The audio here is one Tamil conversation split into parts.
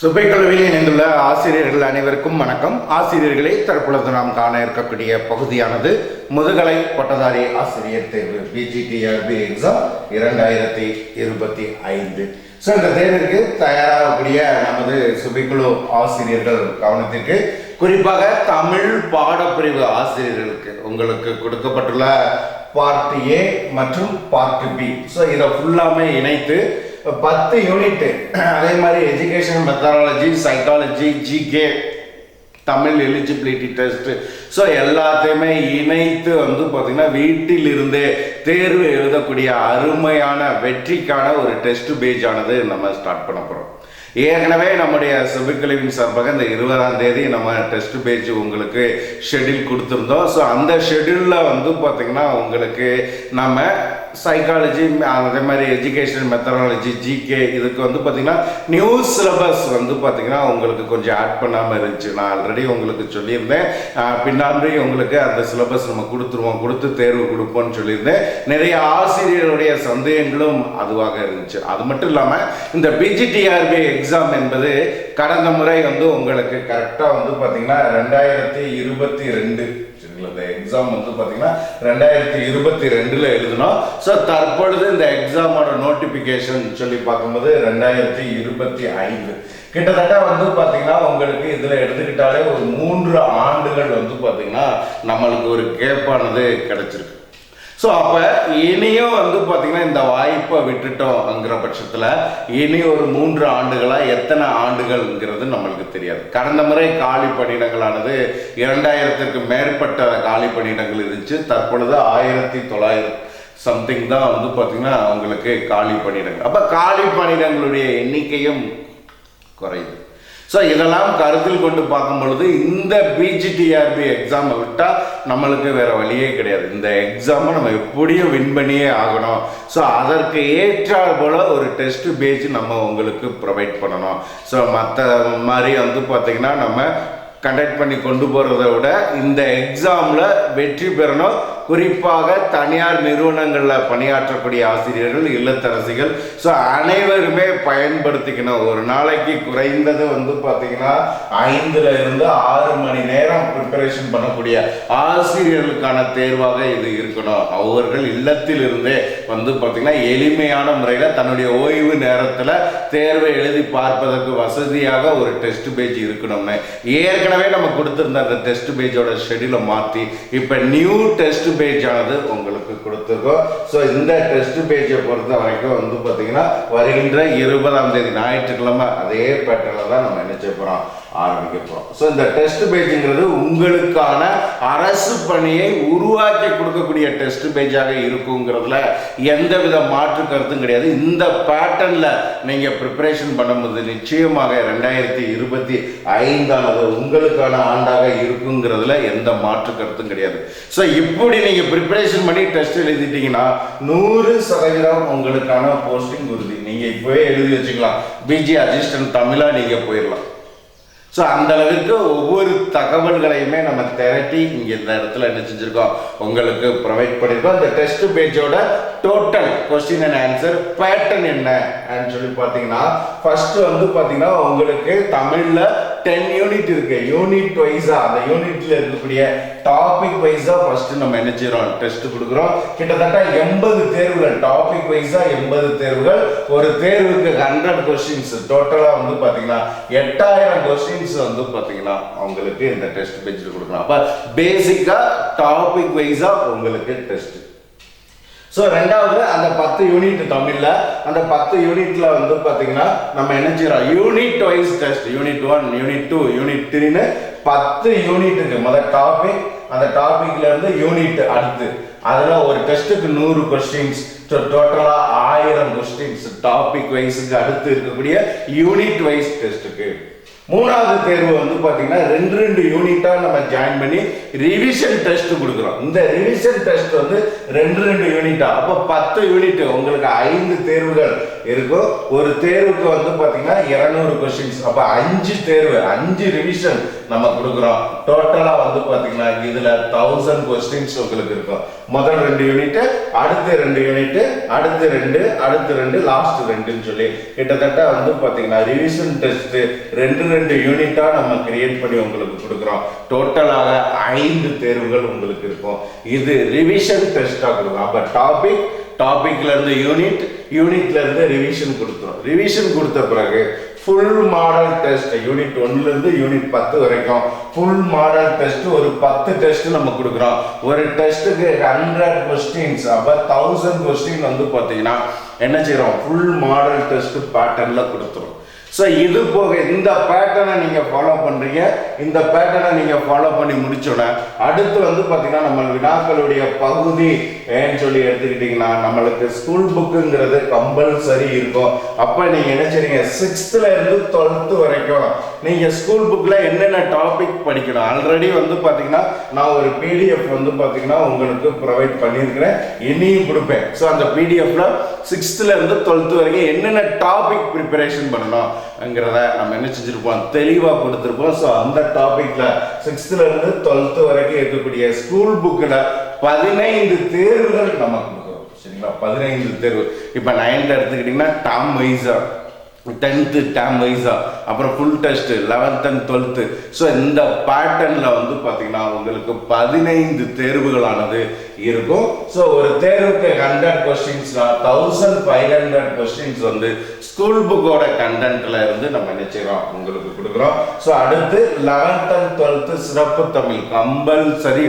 சுபைக்கல்வியில் இணைந்துள்ள ஆசிரியர்கள் அனைவருக்கும் வணக்கம். ஆசிரியர்களை தற்பொழுது நாம் காண இருக்கக்கூடிய பகுதியானது முதுகலை பட்டதாரி ஆசிரியர் தேர்வு பிஜிடிஆர்பி எக்ஸாம் இரண்டாயிரத்தி இருபத்தி ஐந்து. ஸோ இந்த தேர்விற்கு தயாராகக்கூடிய நமது சுபைக்குழு ஆசிரியர்கள் கவனத்திற்கு குறிப்பாக தமிழ் பாடப்பிரிவு ஆசிரியர்களுக்கு உங்களுக்கு கொடுக்கப்பட்டுள்ள பார்ட் ஏ மற்றும் பார்ட் பி ஸோ இதை ஃபுல்லாமே இணைத்து பத்து யூனிட் அதே மாதிரி education methodology psychology GK Tamil eligibility test so எல்லாத்தையுமே இணைத்து வந்து பார்த்தீங்கன்னா வீட்டிலிருந்தே தேர்வு எழுதக்கூடிய அருமையான வெற்றிக்கான ஒரு டெஸ்ட் பேஜ் ஆனது நம்ம ஸ்டார்ட் பண்ண போகிறோம் ஏற்கனவே நம்முடைய சுபக்கழிவின் சார்பாக இந்த இருபதாம் தேதி நம்ம டெஸ்ட் பேஜ் உங்களுக்கு ஷெட்யூல் கொடுத்துருந்தோம். ஸோ அந்த ஷெட்யூலில் வந்து பார்த்திங்கன்னா உங்களுக்கு நம்ம சைக்காலஜி அதே மாதிரி எஜுகேஷன் மெத்தடாலஜி ஜிகே இதுக்கு வந்து பார்த்திங்கன்னா நியூ சிலபஸ் வந்து பார்த்திங்கன்னா உங்களுக்கு கொஞ்சம் ஆட் பண்ணாமல் இருந்துச்சு. நான் ஆல்ரெடி உங்களுக்கு சொல்லியிருந்தேன். பின்னாடி உங்களுக்கு அந்த சிலபஸ் நம்ம கொடுத்துருவோம். கொடுத்து தேர்வு கொடுப்போம்னு சொல்லியிருந்தேன். நிறைய ஆசிரியருடைய சந்தேகங்களும் அதுவாக இருந்துச்சு. அது மட்டும் இல்லாமல் இந்த பிஜிடிஆர்பி எக்ஸாம் என்பது கடந்த முறை வந்து உங்களுக்கு கரெக்டாக வந்து பார்த்தீங்கன்னா ரெண்டாயிரத்தி இருபத்தி ரெண்டு. சரிங்களா? இந்த எக்ஸாம் வந்து பார்த்தீங்கன்னா ரெண்டாயிரத்தி இருபத்தி ரெண்டில் எழுதினோம். ஸோ தற்பொழுது இந்த எக்ஸாமோட நோட்டிஃபிகேஷன் சொல்லி பார்க்கும்போது ரெண்டாயிரத்தி இருபத்தி ஐந்து. கிட்டத்தட்ட வந்து பார்த்தீங்கன்னா உங்களுக்கு இதில் எடுத்துக்கிட்டாலே ஒரு மூன்று ஆண்டுகள் வந்து பார்த்தீங்கன்னா நம்மளுக்கு ஒரு கேப்பானது கிடைச்சிருக்கு. ஸோ அப்போ இனியும் வந்து பார்த்திங்கன்னா இந்த வாய்ப்பை விட்டுட்டோங்கிற பட்சத்தில் இனி ஒரு மூன்று ஆண்டுகளாக எத்தனை ஆண்டுகள்ங்கிறது நம்மளுக்கு தெரியாது. கடந்த முறை காலி பணியிடங்களானது இரண்டாயிரத்திற்கு மேற்பட்ட காலி பணியிடங்கள் இருந்துச்சு. தற்பொழுது ஆயிரத்தி தொள்ளாயிரம் சம்திங் தான் வந்து பார்த்திங்கன்னா அவங்களுக்கு காலி பணியிடங்கள். அப்போ காலி பணியிடங்களுடைய எண்ணிக்கையும் குறையுது. ஸோ இதெல்லாம் கருத்தில் கொண்டு பார்க்கும் பொழுது இந்த பிஜிடிஆர்பி எக்ஸாமை விட்டால் நம்மளுக்கு வேறு வழியே கிடையாது. இந்த எக்ஸாமை நம்ம எப்படியும் வின் பண்ணியே ஆகணும். ஸோ அதற்கு ஏற்றால் போல் ஒரு டெஸ்ட் பேஜ் நம்ம உங்களுக்கு ப்ரொவைட் பண்ணணும். ஸோ மற்ற மாதிரி வந்து பார்த்திங்கன்னா நம்ம கண்டக்ட் பண்ணி கொண்டு போகிறத விட இந்த எக்ஸாமில் வெற்றி பெறணும். குறிப்பாக தனியார் நிறுவனங்களில் பணியாற்றக்கூடிய ஆசிரியர்கள் இல்லத்தரசிகள். ஸோ அனைவருமே பயன்படுத்திக்கணும் ஒரு நாளைக்கு குறைந்தது வந்து பார்த்தீங்கன்னா ஐந்துல இருந்து ஆறு மணி நேரம் ப்ரிப்பரேஷன் பண்ணக்கூடிய ஆசிரியர்களுக்கான தேர்வாக இது இருக்கணும். அவர்கள் இல்லத்தில் இருந்தே வந்து பார்த்தீங்கன்னா எளிமையான முறையில் தன்னுடைய ஓய்வு நேரத்தில் தேர்வை எழுதி பார்ப்பதற்கு வசதியாக ஒரு டெஸ்ட் பேஜ் இருக்கணும்னு. ஏற்கனவே நம்ம கொடுத்துருந்த அந்த டெஸ்ட் பேஜோட ஷெடியூலை மாற்றி இப்போ நியூ டெஸ்ட் பேஜானது உங்களுக்கு கொடுத்துருக்கோம். ஸோ இந்த டெஸ்ட் பேஜை பொறுத்த வரைக்கும் வந்து பார்த்தீங்கன்னா வருகின்ற இருபதாம் தேதி ஞாயிற்றுக்கிழமை அதே பேட்டர்ல தான் நம்ம என்ன போகிறோம் ஆரம்பிக்க போகிறோம் ஸோ இந்த டெஸ்ட் பேஜுங்கிறது உங்களுக்கான அரசு பணியை உருவாக்கி கொடுக்கக்கூடிய டெஸ்ட் பேஜாக இருக்குங்கிறதுல எந்த வித மாற்று கருத்தும் கிடையாது. இந்த பேட்டர்னில் நீங்கள் ப்ரிப்பரேஷன் பண்ணும்போது நிச்சயமாக ரெண்டாயிரத்தி இருபத்தி ஐந்தானது உங்களுக்கான ஆண்டாக இருக்குங்கிறதுல எந்த மாற்று கருத்தும் கிடையாது. ஸோ இப்படி நீங்கள் ப்ரிப்பரேஷன் பண்ணி டெஸ்ட் எழுதிட்டீங்கன்னா நூறு சதவீதம் உங்களுக்கான போஸ்டிங் உறுதி. நீங்கள் இப்போவே எழுதி வச்சுக்கலாம். பிஜி அசிஸ்டன்ட் தமிழாக நீங்கள் போயிடலாம். ஸோ அந்தளவுக்கு ஒவ்வொரு தகவல்களையுமே நம்ம திரட்டி இங்கே இந்த இடத்துல என்ன செஞ்சுருக்கோம்? உங்களுக்கு ப்ரொவைட் பண்ணியிருக்கோம் இந்த test பேஜோட total question and answer pattern என்ன? அப்படின்னு சொல்லி பார்த்தீங்கன்னா ஃபர்ஸ்ட் வந்து பார்த்தீங்கன்னா உங்களுக்கு தமிழில் டென் யூனிட் இருக்கு. யூனிட் வைஸா அந்த யூனிட்ல இருக்கக்கூடிய டாபிக் வைஸா ஃபர்ஸ்ட் நம்ம என்ன செய்யறோம் டெஸ்ட் கொடுக்குறோம். கிட்டத்தட்ட எண்பது தேர்வுகள் டாபிக் வைஸா எண்பது தேர்வுகள். ஒரு தேர்வுக்கு ஹண்ட்ரட் கொஸ்டின்ஸ் டோட்டலா வந்து பாத்தீங்கன்னா எட்டாயிரம் கொஸ்டின்ஸ் வந்து பாத்தீங்கன்னா அவங்களுக்கு இந்த டெஸ்ட் பெஞ்சில் கொடுக்கலாம். அப்ப பேசிக்கா டாபிக் வைஸா உங்களுக்கு டெஸ்ட் ஸோ ரெண்டாவது அந்த பத்து யூனிட் தமிழில் அந்த பத்து யூனிட்ல வந்து பார்த்தீங்கன்னா நம்ம என்ன செய்யறோம்? Unit wise test unit one unit two unit த்ரீன்னு பத்து யூனிட்டுக்கு முதல் டாபிக் அந்த டாபிக்ல இருந்து யூனிட் அடுத்து. அதில் ஒரு டெஸ்ட்டுக்கு நூறு கொஸ்டின்ஸ் டோட்டலாக ஆயிரம் கொஸ்டின்ஸ் டாபிக் வைஸுக்கு அடுத்து இருக்கக்கூடிய யூனிட் வைஸ் டெஸ்ட்டுக்கு மூணாவது தேர்வு வந்து பார்த்தீங்கன்னா ரெண்டு ரெண்டு யூனிட்டாக நம்ம ஜாயின் பண்ணி ரிவிஷன் டெஸ்ட் கொடுக்குறோம். இந்த ரிவிஷன் டெஸ்ட் வந்து ரெண்டு ரெண்டு யூனிட்டா அப்போ பத்து யூனிட் உங்களுக்கு ஐந்து தேர்வுகள் இருக்கும் ஒரு தேர்வுக்கு வந்து பார்த்தீங்கன்னா இருநூறு கொஸ்டின்ஸ் அப்போ அஞ்சு தேர்வு அஞ்சு ரிவிஷன் நம்ம கொடுக்குறோம். டோட்டலாக வந்து பார்த்தீங்கன்னா இதில் தௌசண்ட் கொஸ்டின்ஸ் உங்களுக்கு இருக்கும். முதல் ரெண்டு யூனிட்டு அடுத்த ரெண்டு யூனிட் அடுத்து ரெண்டு அடுத்து ரெண்டு லாஸ்ட் ரெண்டுன்னு சொல்லி கிட்டத்தட்ட வந்து பார்த்தீங்கன்னா ரிவிஷன் டெஸ்ட்டு ரெண்டு ரெண்டு யூனிட்டாக நம்ம கிரியேட் பண்ணி உங்களுக்கு கொடுக்குறோம். டோட்டலாக ஐந்து தேர்வுகள் உங்களுக்கு இருக்கும். இது ரிவிஷன் டெஸ்ட்டாக கொடுக்கும். அப்போ டாபிக் டாபிக்ல இருந்து யூனிட் யூனிட்ல இருந்து ரிவிஷன் கொடுத்துரும் ரிவிஷன் கொடுத்த பிறகு ஃபுல் மாடல் டெஸ்ட் யூனிட் ஒன்ல இருந்து யூனிட் பத்து வரைக்கும் ஃபுல் மாடல் டெஸ்ட் ஒரு பத்து டெஸ்ட் நம்ம கொடுக்குறோம். ஒரு டெஸ்ட்டுக்கு ஹண்ட்ரட் கொஸ்டின்ஸ் அப்ப தௌசண்ட் கொஸ்டின் வந்து பார்த்தீங்கன்னா என்ன செய்கிறோம் ஃபுல் மாடல் டெஸ்ட் பேட்டர்ன்ல கொடுத்துரும் ஸோ இது போக இந்த பேட்டர்னை நீங்கள் ஃபாலோ பண்ணுறீங்க இந்த பேட்டர்னை நீங்கள் ஃபாலோ பண்ணி முடிச்சோன்னே அடுத்து வந்து பார்த்தீங்கன்னா நம்ம வினாக்களுடைய பகுதி ஏன்னு சொல்லி எடுத்துக்கிட்டிங்கன்னா நம்மளுக்கு ஸ்கூல் புக்குங்கிறது கம்பல்சரி இருக்கும். அப்போ நீங்கள் என்ன செய்றீங்க? சிக்ஸ்த்தில் இருந்து டுவெல்த்து வரைக்கும் நீங்கள் ஸ்கூல் புக்கில் என்னென்ன டாபிக் படிக்கணும்? ஆல்ரெடி வந்து பார்த்தீங்கன்னா நான் ஒரு பிடிஎஃப் வந்து பார்த்தீங்கன்னா உங்களுக்கு ப்ரொவைட் பண்ணியிருக்கிறேன். இனியும் கொடுப்பேன். ஸோ அந்த பிடிஎஃப்பில் சிக்ஸ்த்தில் இருந்து டுவெல்த்து வரைக்கும் என்னென்ன டாபிக் ப்ரிப்பரேஷன் பண்ணணும்? ங்கிறத நம்ம என்ன செஞ்சிருப்போம்? தெளிவாக கொடுத்துருப்போம். ஸோ அந்த டாபிக்ல சிக்ஸ்த்துலேருந்து டுவெல்த்து வரைக்கும் இருக்கக்கூடிய ஸ்கூல் புக்கில் பதினைந்து தேர்வுகள் நம்ம கொடுக்குறோம். சரிங்களா? பதினைந்து தேர்வு. இப்போ நைன்த் எடுத்துக்கிட்டிங்கன்னா டாம் வைஸா டென்த்து டேம் வைஸா அப்புறம் full test eleventh and twelfth so இந்த பேட்டர்னில் வந்து பார்த்தீங்கன்னா உங்களுக்கு பதினைந்து தேர்வுகளானது இருக்கும். ஸோ ஒரு தேர்வுக்கு ஹண்ட்ரட் கொஸ்டின்ஸ்னா தௌசண்ட் ஃபைவ் ஹண்ட்ரட் கொஸ்டின்ஸ் வந்து ஸ்கூல் புக்கோட கண்டென்ட்ல இருந்து நம்ம என்ன செய்றோம் உங்களுக்கு கொடுக்குறோம். ஸோ அடுத்து லெவன்த் அண்ட் டுவெல்த்து சிறப்பு தமிழ் கம்பல்சரி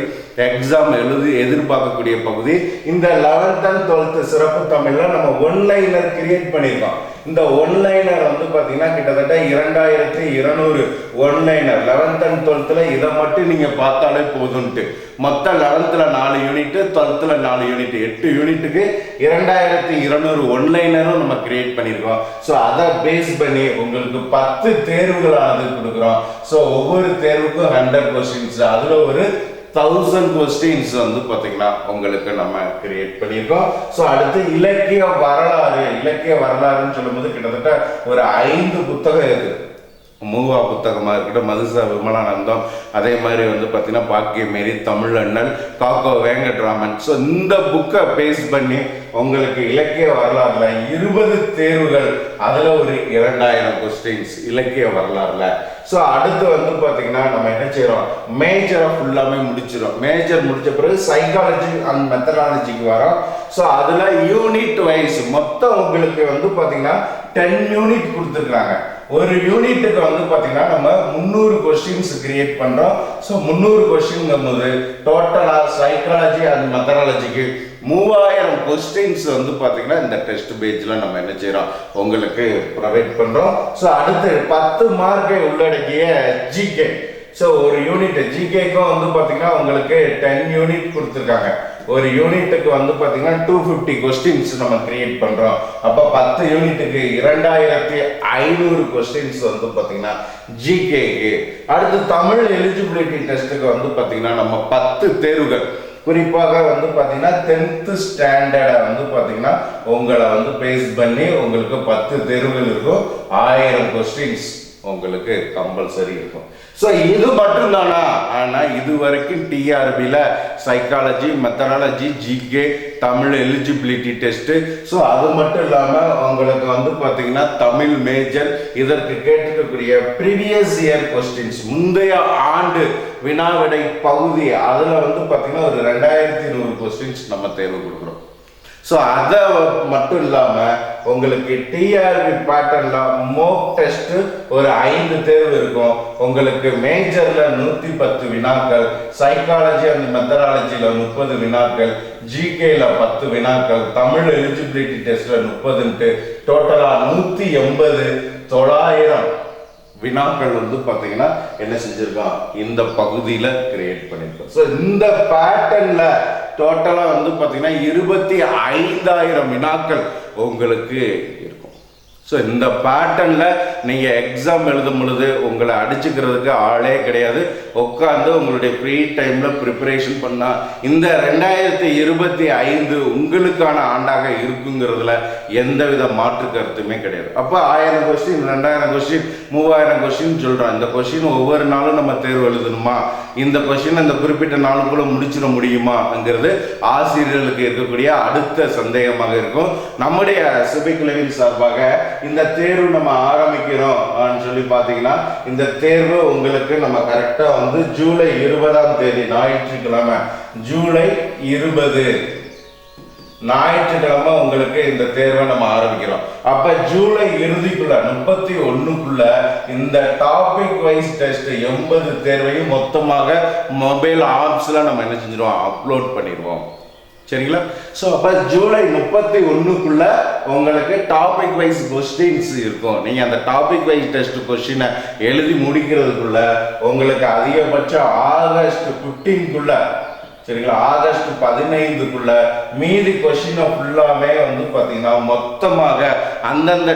எக்ஸாம் எழுதி எதிர்பார்க்கக்கூடிய பகுதி. இந்த லெவன்த் அண்ட் டுவெல்த்து சிறப்பு தமிழ்ல நம்ம ஒன்லைனர் கிரியேட் பண்ணியிருக்கோம். இந்த ஒன்லைனர் வந்து பார்த்தீங்கன்னா கிட்டத்தட்ட இரண்டு இரண்டாயிரத்தி இருநூறு ஒன்லைனர் லெவன்த் அண்ட் டுவெல்த்தில் இதை மட்டும் நீங்கள் பார்த்தாலே போதும்ட்டு மொத்தம் லெவன்த்தில் நாலு யூனிட் டுவெல்த்தில் நாலு யூனிட் எட்டு யூனிட்டுக்கு இரண்டாயிரத்தி இருநூறு ஒன்லைனரும் நம்ம கிரியேட் பண்ணியிருக்கோம் ஸோ அதை பேஸ் பண்ணி உங்களுக்கு பத்து தேர்வுகளானது கொடுக்குறோம். ஸோ ஒவ்வொரு தேர்வுக்கும் ஹண்ட்ரட் கொஸ்டின்ஸ் அதில் ஒரு தௌசண்ட் கொஸ்டின்ஸ் வந்து பார்த்தீங்கன்னா உங்களுக்கு நம்ம கிரியேட் பண்ணியிருக்கோம். ஸோ அடுத்து இலக்கிய வரலாறு இலக்கிய வரலாறுன்னு சொல்லும்போது கிட்டத்தட்ட ஒரு ஐந்து புத்தகம் இருக்குது. மூவா புத்தகமாக இருக்கட்டும் மதுசா விமலானந்தம் அதே மாதிரி வந்து பார்த்தீங்கன்னா பாக்கியமேரி அண்ணன் காக்கோ வேங்கட்ராமன். ஸோ இந்த புக்கை பேஸ் பண்ணி உங்களுக்கு இலக்கிய வரலாறுல இருபது தேர்வுகள் அதில் ஒரு இரண்டாயிரம் கொஸ்டின்ஸ் இலக்கிய வரலாறுல. ஸோ அடுத்து வந்து பார்த்தீங்கன்னா நம்ம என்ன செய்கிறோம் மேஜரை ஃபுல்லாமே முடிச்சிடும் மேஜர் முடிச்ச பிறகு சைக்காலஜி அண்ட் மெத்தடாலஜிக்கு வரோம். ஸோ அதில் யூனிட் வைஸ் மொத்தம் உங்களுக்கு வந்து பார்த்தீங்கன்னா டென் யூனிட் கொடுத்துருக்காங்க ஒரு யூனிட்டுக்கு வந்து பார்த்தீங்கன்னா நம்ம முந்நூறு கொஸ்டின்ஸ் கிரியேட் பண்ணுறோம் ஸோ முந்நூறு கொஸ்டின்ங்கும் போது டோட்டலாக சைக்காலஜி அண்ட் மெத்தடாலஜிக்கு மூவாயிரம் கொஸ்டின்ஸ் வந்து பார்த்தீங்கன்னா இந்த டெஸ்ட் பேஜில் நம்ம என்ன செய்கிறோம் உங்களுக்கு ப்ரொவைட் பண்ணுறோம் ஸோ அடுத்து பத்து மார்க்கை உள்ளடக்கிய ஜிகே ஸோ ஒரு யூனிட் ஜிகேக்கும் வந்து பார்த்தீங்கன்னா உங்களுக்கு டென் யூனிட் கொடுத்துருக்காங்க. ஒரு யூனிட்டுக்கு வந்து பார்த்தீங்கன்னா டூ ஃபிஃப்டி கொஸ்டின்ஸ் நம்ம கிரியேட் பண்ணுறோம் அப்போ பத்து யூனிட்டுக்கு இரண்டாயிரத்தி ஐநூறு கொஸ்டின்ஸ் வந்து பார்த்தீங்கன்னா ஜிகேக்கு அடுத்து தமிழ் எலிஜிபிலிட்டி டெஸ்ட்டுக்கு வந்து பார்த்தீங்கன்னா நம்ம பத்து தேர்வுகள். குறிப்பாக வந்து பார்த்தீங்கன்னா டென்த்து ஸ்டாண்டர்டை வந்து பார்த்தீங்கன்னா உங்களை வந்து பேஸ் பண்ணி உங்களுக்கு பத்து தேர்வுகள் இருக்கும். ஆயிரம் கொஸ்டின்ஸ் உங்களுக்கு கம்பல்சரி இருக்கும். ஸோ இது மட்டும்தானா? ஆனால் இது வரைக்கும் டிஆர்பியில் psychology methodology GK Tamil eligibility test so அது மட்டும் இல்லாமல் உங்களுக்கு வந்து பார்த்தீங்கன்னா தமிழ் மேஜர் இதற்கு கேட்டுக்கக்கூடிய ப்ரீவியஸ் இயர் கொஸ்டின்ஸ் முந்தைய ஆண்டு வினாவிடை பகுதி அதில் வந்து பார்த்தீங்கன்னா ஒரு ரெண்டாயிரத்தி நூறு கொஸ்டின்ஸ் நம்ம தேர்வு கொடுக்குறோம். ஸோ அதை மட்டும் இல்லாமல் உங்களுக்கு டிஆர்பி பேட்டர்ல மோக் டெஸ்ட் ஒரு ஐந்து தேர்வு இருக்கும். உங்களுக்கு மேஜர்ல நூற்றி பத்து வினாக்கள் சைக்காலஜி அண்ட் மெத்தடாலஜியில் முப்பது வினாக்கள் ஜிகேல பத்து வினாக்கள் தமிழ் எலிஜிபிலிட்டி டெஸ்ட்ல முப்பதுன்ட்டு டோட்டலாக நூற்றி எண்பது தொள்ளாயிரம். வினாக்கள் வந்து பார்த்தீங்கன்னா என்ன செஞ்சுருக்கான் இந்த பகுதியில் கிரியேட் பண்ணியிருக்கோம் ஸோ இந்த பேட்டர்னில் டோட்டலாக வந்து பார்த்தீங்கன்னா இருபத்தி ஐந்தாயிரம் வினாக்கள் உங்களுக்கு இருக்கும் ஸோ இந்த பேட்டர்னில் நீங்கள் எக்ஸாம் எழுதும் பொழுது உங்களை அடிச்சுக்கிறதுக்கு ஆளே கிடையாது. உட்காந்து உங்களுடைய ஃப்ரீ டைமில் ப்ரிப்பரேஷன் பண்ணால் இந்த ரெண்டாயிரத்தி இருபத்தி ஐந்து உங்களுக்கான ஆண்டாக இருக்குங்கிறதுல எந்தவித மாற்று கருத்துமே கிடையாது. அப்போ ஆயிரம் கொஸ்டின் ரெண்டாயிரம் கொஸ்டின் மூவாயிரம் கொஸ்டின் சொல்கிறோம் இந்த கொஸ்டின் ஒவ்வொரு நாளும் நம்ம தேர்வு எழுதணுமா? இந்த கொஸ்டின் அந்த குறிப்பிட்ட நாளுக்குள்ள முடிச்சிட முடியுமாங்கிறது ஆசிரியர்களுக்கு இருக்கக்கூடிய அடுத்த சந்தேகமாக இருக்கும். நம்முடைய சிபிக்குழுவின் சார்பாக இந்த தேர்வு நம்ம ஆரம்பிக்கிறோம் சொல்லி பார்த்தீங்கன்னா இந்த தேர்வு உங்களுக்கு நம்ம கரெக்டாக வந்து ஜூலை இருபதாம் தேதி ஞாயிற்றுக்கிழமை. ஜூலை இருபது. ஞாயிற்றுக்கிழமை உங்களுக்கு இந்த தேர்வை நம்ம ஆரம்பிக்கிறோம். அப்ப ஜூலை இறுதிக்குள்ள முப்பத்தி ஒண்ணுக்குள்ள இந்த டாபிக் வைஸ் டெஸ்ட் எண்பது தேர்வையும் மொத்தமாக மொபைல் ஆப்ஸ்ல நம்ம என்ன செஞ்சிருவோம்? அப்லோட் பண்ணிடுவோம். சரிங்களா? ஸோ அப்போ ஜூலை முப்பத்தி ஒன்றுக்குள்ள உங்களுக்கு டாபிக் வைஸ் கொஸ்டின்ஸ் இருக்கும். நீங்கள் அந்த டாபிக் வைஸ் டெஸ்ட் கொஸ்டினை எழுதி முடிக்கிறதுக்குள்ள உங்களுக்கு அதிகபட்சம் ஆகஸ்ட் ஃபிஃப்டீன்குள்ள சரிங்களா? ஆகஸ்ட் பதினைந்துக்குள்ள மீதி கொஸ்டினை ஃபுல்லாமே வந்து பார்த்தீங்கன்னா மொத்தமாக அந்தந்த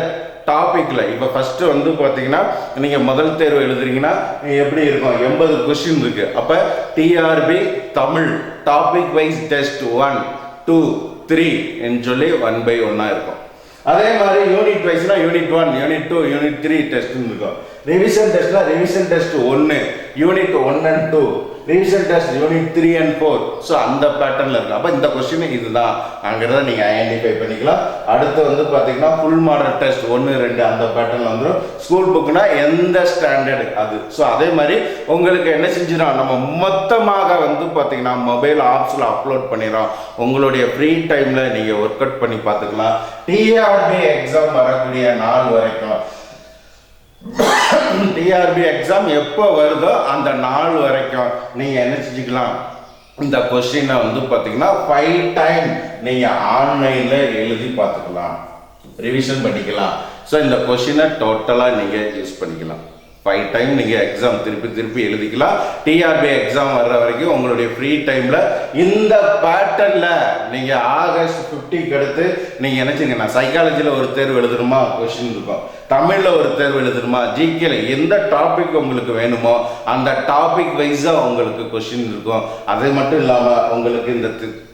டாப்பிக்கில் இப்போ ஃபஸ்ட்டு வந்து பார்த்தீங்கன்னா நீங்கள் முதல் தேர்வு எழுதுறீங்கன்னா எப்படி இருக்கும்? எண்பது கொஸ்டின் இருக்கு. அப்போ TRB Tamil topic wise test one two three என்று சொல்லி ஒன் பை ஒன்னாக இருக்கும். அதே மாதிரி unit வைஸ்னா unit one unit two unit three test இருக்கும். ரிவிஷன் டெஸ்ட்னா ரிவிஷன் டெஸ்ட் ஒன்று unit one and two recent test unit three and four so அந்த பேட்டர்னில் இருக்கு. அப்போ இந்த கொஸ்டின் இதுதான். அங்கிறத நீங்கள் ஐடென்டிஃபை பண்ணிக்கலாம். அடுத்து வந்து பார்த்தீங்கன்னா ஃபுல் மாடல் டெஸ்ட் ஒன்று ரெண்டு அந்த பேட்டர்னில் வந்துடும் ஸ்கூல் புக்குனா எந்த ஸ்டாண்டர்டு அது. ஸோ அதே மாதிரி உங்களுக்கு என்ன செஞ்சிடும் நம்ம மொத்தமாக வந்து பார்த்தீங்கன்னா மொபைல் ஆப்ஸில் அப்லோட் பண்ணிடுறோம். உங்களுடைய ஃப்ரீ டைமில் நீங்கள் ஒர்க் அவுட் பண்ணி பார்த்துக்கலாம் டிஆர்பி எக்ஸாம் வரக்கூடிய நாள் வரைக்கும் டிஆர்பி எக்ஸாம் எப்போ வருதோ அந்த நாள் வரைக்கும் நீங்கள் என்ன செஞ்சுக்கலாம் இந்த கொஸ்டினை வந்து பார்த்தீங்கன்னா ஃபைவ் டைம் நீங்கள் ஆன்லைனில் எழுதி பார்த்துக்கலாம் ரிவிஷன் பண்ணிக்கலாம். ஸோ இந்த கொஸ்டினை டோட்டலாக நீங்கள் யூஸ் பண்ணிக்கலாம். ஃபைவ் டைம் நீங்கள் எக்ஸாம் திருப்பி திருப்பி எழுதிக்கலாம். டிஆர்பி எக்ஸாம் வர்ற வரைக்கும் உங்களுடைய ஃப்ரீ டைமில் இந்த பேட்டர்னில் நீங்கள் ஆகஸ்ட் ஃபிஃப்டிக்கு அடுத்து நீங்கள் நினச்சிங்க நான் சைக்காலஜியில் ஒரு தேர்வு எழுதணுமா? கொஸ்டின் இருக்கும். தமிழில் ஒரு தேர்வு எழுதணுமா ஜிகேல எந்த டாபிக் உங்களுக்கு வேணுமோ அந்த டாபிக் வைஸாக உங்களுக்கு கொஸ்டின் இருக்கும். அது மட்டும் இல்லாமல் உங்களுக்கு இந்த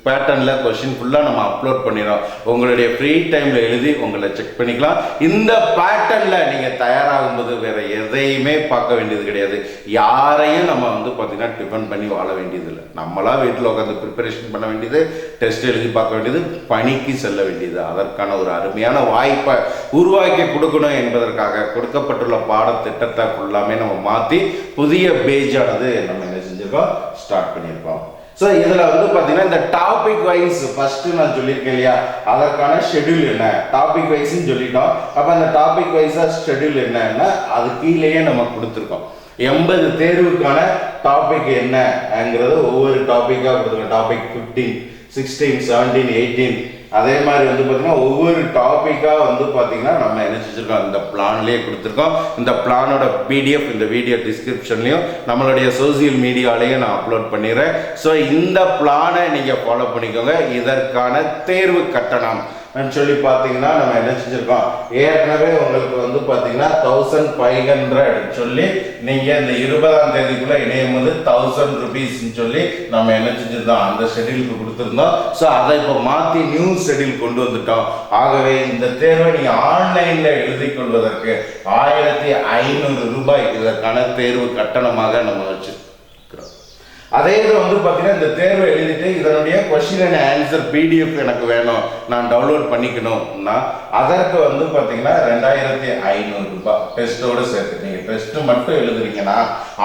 பேட்டர்னில் கொஷின் ஃபுல்லாக நம்ம அப்லோட் பண்ணிடுறோம். உங்களுடைய ஃப்ரீ டைமில் எழுதி உங்களை செக் பண்ணிக்கலாம். இந்த பேட்டர்னில் நீங்கள் தயாராகும் போது வேறு எதையுமே பார்க்க வேண்டியது கிடையாது. யாரையும் நம்ம வந்து பார்த்திங்கன்னா டிபெண்ட் பண்ணி வாழ வேண்டியதில்லை. நம்மளா வீட்டில் உட்காந்து ப்ரிப்பரேஷன் பண்ண வேண்டியது டெஸ்ட் எழுதி பார்க்க வேண்டியது பணிக்கு செல்ல வேண்டியது. அதற்கான ஒரு அருமையான வாய்ப்பை உருவாக்கி கொடுக்கணும் என்பதற்காக கொடுக்கப்பட்டுள்ள பாடத்திட்டத்தை ஃபுல்லாமே நம்ம மாற்றி புதிய பேஜானது நம்ம என்ன செஞ்சிருக்கோம்? ஸ்டார்ட் பண்ணியிருக்கோம். ஸோ இதில் வந்து பார்த்தீங்கன்னா இந்த டாபிக் வைஸ் ஃபஸ்ட்டு நான் சொல்லியிருக்கேன் இல்லையா? அதற்கான ஷெட்யூல் என்ன? டாபிக் வைஸ்ன்னு சொல்லிட்டோம். அப்போ அந்த டாபிக் வைஸாக ஷெட்யூல் என்னன்னா அது கீழேயே நம்ம கொடுத்துருக்கோம். எண்பது தேர்வுக்கான டாபிக் என்னங்கிறது ஒவ்வொரு டாப்பிக்காக கொடுத்துருக்கோம். Topic fifteen sixteen seventeen eighteen அதே மாதிரி வந்து பார்த்தீங்கன்னா ஒவ்வொரு டாப்பிக்காக வந்து பார்த்தீங்கன்னா நம்ம என்ன செஞ்சுருக்கோம்? இந்த பிளான்லேயே கொடுத்துருக்கோம். இந்த பிளானோட பிடிஎஃப் இந்த வீடியோ டிஸ்கிரிப்ஷன்லையும் நம்மளுடைய சோசியல் மீடியாலையும் நான் அப்லோட் பண்ணிடுறேன். ஸோ இந்த பிளானை நீங்கள் ஃபாலோ பண்ணிக்கோங்க. இதற்கான தேர்வு கட்டணம். சொல்லி பார்த்தீங்கன்னா நம்ம என்ன செஞ்சுருக்கோம்? ஏற்கனவே உங்களுக்கு வந்து பார்த்தீங்கன்னா தௌசண்ட் ஃபைவ் ஹண்ட்ரட் சொல்லி நீங்கள் இந்த இருபதாம் தேதிக்குள்ளே இணையும் போது தௌசண்ட் ருபீஸ்ன்னு சொல்லி நம்ம என்ன செஞ்சுருந்தோம்? அந்த ஷெட்யூலுக்கு கொடுத்துருந்தோம். ஸோ அதை இப்போ மாற்றி நியூ ஷெட்யூல் கொண்டு வந்துட்டோம். ஆகவே இந்த தேர்வை நீங்கள் ஆன்லைனில் எழுதி கொள்வதற்கு ஆயிரத்தி ஐநூறு ரூபாய் இதற்கான தேர்வு கட்டணமாக நம்ம வச்சுருக்கோம். அதே இதில் வந்து பார்த்தீங்கன்னா இந்த தேர்வை எழுதிட்டு இதனுடைய கொஷின் அண்ட் ஆன்சர் பிடிஎஃப் எனக்கு வேணும். நான் டவுன்லோட் பண்ணிக்கணும்னா அதற்கு வந்து பார்த்தீங்கன்னா ரெண்டாயிரத்தி ஐநூறு ரூபாய். டெஸ்ட்டோடு சேர்த்து. நீங்கள் டெஸ்ட்டு மட்டும் எழுதுறீங்கன்னா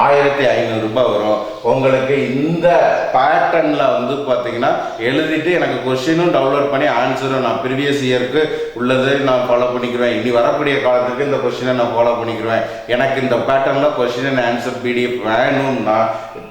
ஆயிரத்தி ஐநூறுரூபா வரும். உங்களுக்கு இந்த பேட்டர்னில் வந்து பார்த்தீங்கன்னா எழுதிட்டு எனக்கு கொஸ்டினும் டவுன்லோட் பண்ணி ஆன்சரும் நான் ப்ரீவியஸ் இயருக்கு உள்ளது நான் ஃபாலோ பண்ணிக்கிறேன் இனி வரக்கூடிய காலத்துக்கு இந்த கொஷினை நான் ஃபாலோ பண்ணிக்கிறேன் எனக்கு இந்த பேட்டர்னில் கொஷின் அண்ட் ஆன்சர் பிடிஎஃப் வேணும்னா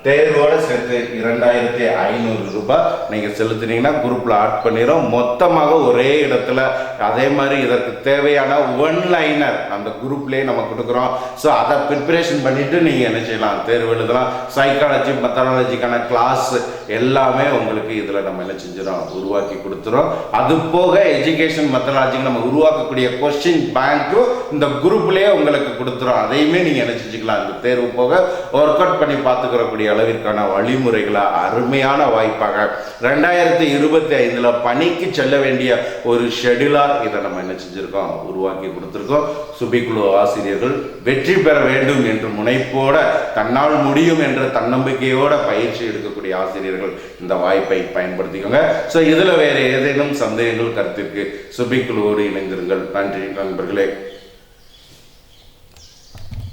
தேர்வோடு சேர்த்து இரண்டாயிரத்தி ஐநூறு ரூபாய் நீங்கள் செலுத்தினீங்கன்னா குரூப்பில் ஆட் பண்ணிடும் மொத்தமாக ஒரே இடத்துல. அதே மாதிரி இதற்கு தேவையான ஒன் லைனர் அந்த குரூப்லேயே நம்ம கொடுக்குறோம். ஸோ அதை ப்ரிப்பரேஷன் பண்ணிவிட்டு நீங்கள் என்ன செய்யலாம்? தேர்வு எழுதலாம். சைக்காலஜி மெத்தடாலஜிக்கான கிளாஸ் எல்லாமே உங்களுக்கு இதில் நம்ம என்ன செஞ்சிடும் உருவாக்கி கொடுத்துரும் அது போக எஜுகேஷன் மெத்தடாலஜிக்கு நம்ம உருவாக்கக்கூடிய கொஸ்டின் பேங்க்கும் இந்த குரூப்லேயே உங்களுக்கு கொடுத்துரும் அதையுமே நீங்கள் என்ன செஞ்சுக்கலாம்? இந்த தேர்வு போக ஒர்க் அவுட் பண்ணி பார்த்துக்கிறக்கூடிய அளவிற்கான வழிமுறைகளை அருமையான வாய்ப்பாக ரெண்டாயிரத்தி இருபத்தி ஐந்தில் பணிக்கு செல்ல வேண்டிய ஒரு ஷெடியூலாக இதை நம்ம என்ன செஞ்சுருக்கோம்? உருவாக்கி கொடுத்துருக்கோம். சுபிக்குழு ஆசிரியர்கள் வெற்றி பெற வேண்டும் என்ற முனைப்போட தன்னால் முடியும் என்ற தன்னம்பிக்கையோட பயிற்சி எடுக்கக்கூடிய இருக்கிறீர்கள் இந்த வாய்ப்பை பயன்படுத்திக்கோங்க. ஸோ இதுல வேற ஏதேனும் சந்தேகங்கள் கருத்திற்கு சுபிக்குழுவோடு இணைந்திருங்கள். நன்றி நண்பர்களே.